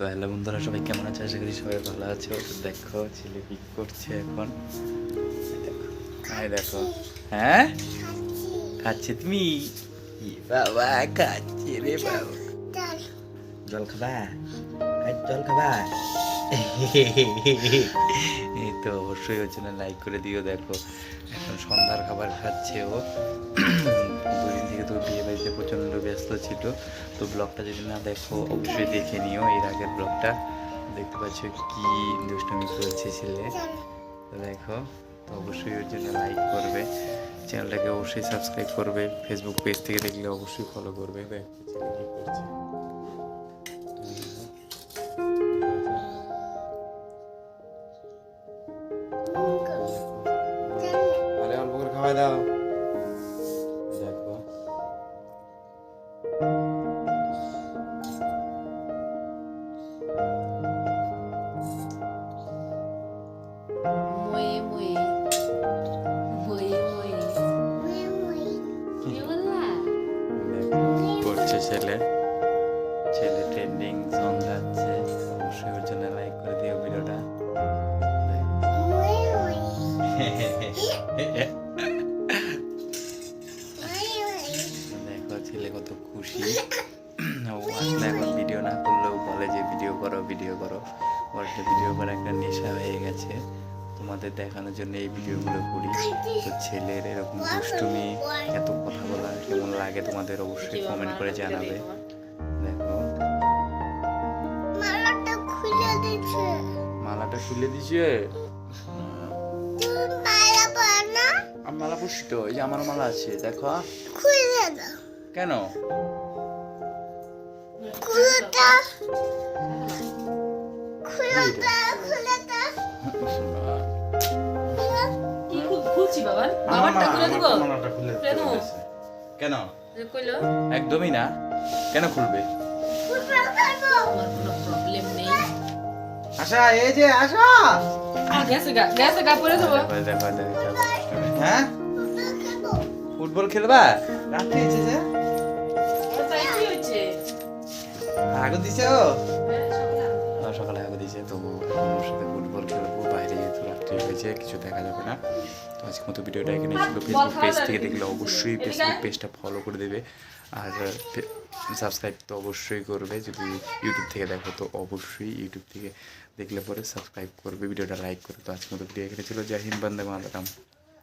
তো হ্যালো বন্ধুরা সবাই কেমন আছে? আশা করি সবাই ভালো আছো। তো দেখো, ছেলে পিক করছে এখন? দেখো। হ্যাঁ? খাচ্ছে তুমি? বাবা, খাচ্ছে রে বাবা। জল খাবা? জল খাবা? এই তো অবশ্যই ওর জন্য লাইক করে দিও, দেখো। এখন সন্ধ্যার খাবার খাচ্ছে ও। দুদিন থেকে তো বিয়ে বাড়িতে প্রচণ্ড ব্যস্ত ছিল। তো ব্লগটা যদি না দেখো, অবশ্যই দেখে নিও। এর আগের ব্লগটা দেখতে পাচ্ছ কি দুষ্টমি করছে ছেলে। তো দেখো, তো অবশ্যই ওর জন্য লাইক করবে। চ্যানেলটাকে অবশ্যই সাবস্ক্রাইব করবে। ফেসবুক পেজ থেকে দেখলে অবশ্যই ফলো করবে। দেখো দাও। করছে ছেলে। ছেলে ট্রেন্ডিং সং গাচ্ছে। অবশ্যই ওর জন্য লাইক করে দিও ভিডিওটা। দেখো ছেলে কত খুশি। এখন ভিডিও না করলেও বলে যে ভিডিও করো ভিডিও করো। ওর ভিডিও করা একটা নেশা হয়ে গেছে। তোমাদের দেখানোর জন্য এই ভিডিওগুলো করি। তো ছেলের এরকম দুষ্টুমি এত কথা বলা কেমন লাগে তোমাদের অবশ্যই কমেন্ট করে জানাবে। দেখো। মালাটা খুলে দিছে মালা তো এই যে আমার মালা আছে দেখো। কেন? খুলে দাও। খুলে দাও। বাবারটা খুলে দিব। কেন? কেন কইলো একদমই না। কেন খুলবে? খুলে দাও আমার কোনো প্রবলেম নেই। আশা এই যে আশা। গেছে গা গেছে গা পরে দেবো দেখো দেখো দেখো দেখো। হ্যাঁ? ফুটবল খেলবা? যে। হয়েছে? আগে দিছে ও। হ্যাঁ, সকালে। আগে দিয়েছে তবু এখন সাথে রাত্রি হয়েছে কিছু দেখা যাবে না। তো আজকে মতো ভিডিওটা এখানে ছিল। ফেসবুক পেজ থেকে দেখলে অবশ্যই ফেসবুক পেজটা ফলো করে দেবে। আর সাবস্ক্রাইব তো অবশ্যই করবে। যদি ইউটিউব থেকে দেখো তো অবশ্যই ইউটিউব থেকে দেখলে পরে সাবস্ক্রাইব করবে। ভিডিওটা লাইক করবে। তো আজকে মতো ভিডিও এখানে ছিল। জয় হিন্দ বন্দে মাতারাম।